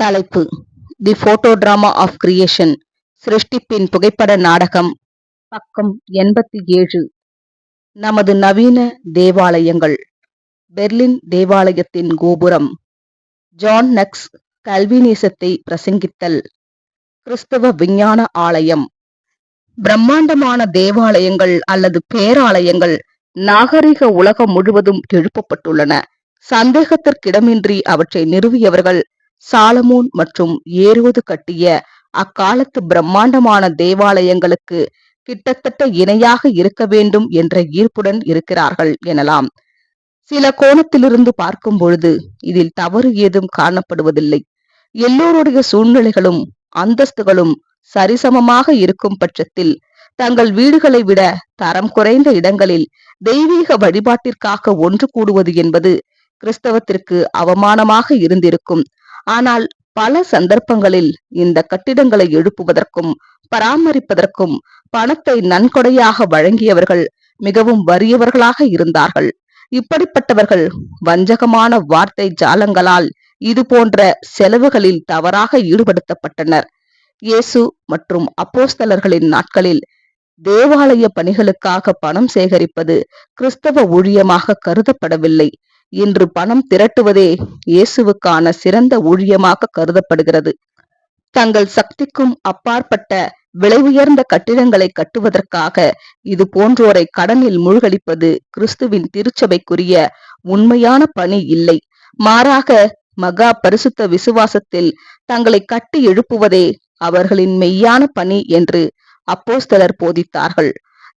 தலைப்பு. The photo drama of creation சிருஷ்டிப்பின் புகைப்பட நாடகம். பக்கம் எண்பத்தி ஏழு. நமது நவீன தேவாலயங்கள். பெர்லின் தேவாலயத்தின் கோபுரம். ஜான் நக்ஸ் கல்விநேசத்தை பிரசங்கித்தல். கிறிஸ்தவ விஞ்ஞான ஆலயம். பிரம்மாண்டமான தேவாலயங்கள் அல்லது பேராலயங்கள் நாகரிக உலகம் முழுவதும் எழுப்பப்பட்டுள்ளன. சந்தேகத்திற்கிடமின்றி அவற்றை நிறுவியவர்கள் சாலமோன் மற்றும் ஏறுவது கட்டிய அக்காலத்து பிரம்மாண்டமான தேவாலயங்களுக்கு கிட்டத்தட்ட இணையாக இருக்க வேண்டும் என்ற ஈர்ப்புடன் இருக்கிறார்கள் எனலாம். சில கோணத்திலிருந்து பார்க்கும் பொழுது இதில் தவறு ஏதும் காணப்படுவதில்லை. எல்லோருடைய சூழ்நிலைகளும் அந்தஸ்துகளும் சரிசமமாக இருக்கும் பட்சத்தில் தங்கள் வீடுகளை விட தரம் குறைந்த இடங்களில் தெய்வீக வழிபாட்டிற்காக ஒன்று கூடுவது என்பது கிறிஸ்தவத்திற்கு அவமானமாக இருந்திருக்கும். ஆனால் பல சந்தர்ப்பங்களில் இந்த கட்டிடங்களை எழுப்புவதற்கும் பராமரிப்பதற்கும் பணத்தை நன்கொடையாக வழங்கியவர்கள் மிகவும் வறியவர்களாக இருந்தார்கள். இப்படிப்பட்டவர்கள் வஞ்சகமான வார்த்தை ஜாலங்களால் இது போன்ற செலவுகளில் தவறாக ஈடுபடுத்தப்பட்டனர். இயேசு மற்றும் அப்போஸ்தலர்களின் நாட்களில் தேவாலய பணிகளுக்காக பணம் சேகரிப்பது கிறிஸ்தவ ஊழியமாக கருதப்படவில்லை. இன்று பணம் திரட்டுவதே இயேசுவுக்கான சிறந்த ஊழியமாக கருதப்படுகிறது. தங்கள் சக்திக்கும் அப்பாற்பட்ட விலை உயர்ந்த கட்டிடங்களை கட்டுவதற்காக இது போன்றோரை கடனில் மூழ்கடிப்பது கிறிஸ்துவின் திருச்சபைக்குரிய உண்மையான பணி இல்லை. மாறாக மகா பரிசுத்த விசுவாசத்தில் தங்களை கட்டி எழுப்புவதே அவர்களின் மெய்யான பணி என்று அப்போஸ்தலர் போதித்தார்கள்.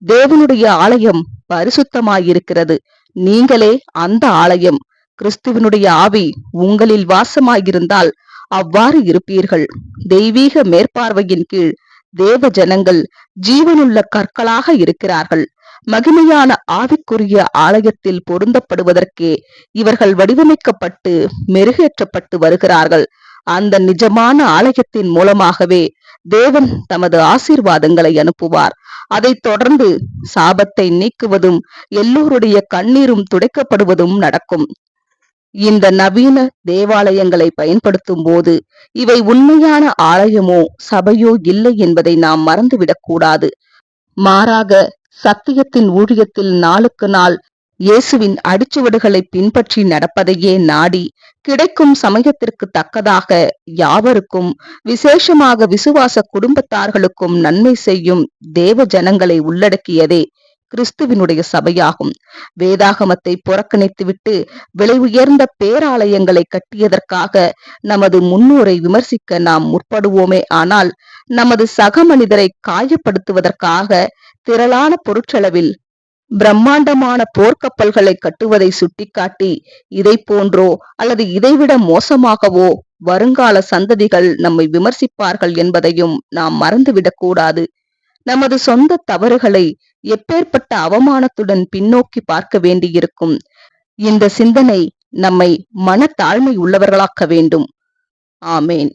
தேவனுடைய ஆலயம் பரிசுத்தமாயிருக்கிறது. நீங்களே அந்த ஆலயம் கிறிஸ்துவனுடைய ஆவி உங்களில் வாசமாயிருந்தால் அவ்வாறு இருப்பீர்கள். தெய்வீக மேற்பார்வையின் கீழ் தேவ ஜனங்கள் ஜீவனுள்ள கற்களாக இருக்கிறார்கள். மகிமையான ஆவிக்குரிய ஆலயத்தில் பொருந்தப்படுவதற்கே இவர்கள் வடிவமைக்கப்பட்டு மெருகேற்றப்பட்டு வருகிறார்கள். அந்த நிஜமான ஆலயத்தின் மூலமாகவே தேவன் தமது ஆசீர்வாதங்களை அனுப்புவார். அதைத் தொடர்ந்து சாபத்தை நீக்குவதும் எல்லோருடைய கண்ணீரும் துடைக்கப்படுவதும் நடக்கும். இந்த நவீன தேவாலயங்களை பயன்படுத்தும் போது இவை உண்மையான ஆலயமோ சபையோ இல்லை என்பதை நாம் மறந்துவிடக் கூடாது. மாறாக சத்தியத்தின் ஊழியத்தில் நாளுக்கு நாள் இயேசுவின் அடிச்சுவடுகளை பின்பற்றி நடப்பதையே நாடி கிடைக்கும் சமயத்திற்கு தக்கதாக யாவருக்கும் விசேஷமாக விசுவாச குடும்பத்தார்களுக்கும் நன்மை செய்யும் தேவ ஜனங்களை உள்ளடக்கியதே கிறிஸ்துவினுடைய சபையாகும். வேதாகமத்தை புறக்கணித்துவிட்டு விலை உயர்ந்த பேராலயங்களை கட்டியதற்காக நமது முன்னோரை விமர்சிக்க நாம் முற்படுவோமே ஆனால் நமது சக மனிதரை காயப்படுத்துவதற்காக திரளான பொருட்செலவில் பிரம்மாண்டமான போர்க்கப்பல்களை கட்டுவதை சுட்டிக்காட்டி இதை போன்றோ அல்லது இதைவிட மோசமாகவோ வருங்கால சந்ததிகள் நம்மை விமர்சிப்பார்கள் என்பதையும் நாம் மறந்துவிடக்கூடாது. நமது சொந்த தவறுகளை எப்பேற்பட்ட அவமானத்துடன் பின்னோக்கி பார்க்க வேண்டியிருக்கும். இந்த சிந்தனை நம்மை மனத்தாழ்மை உள்ளவர்களாக்க வேண்டும். ஆமேன்.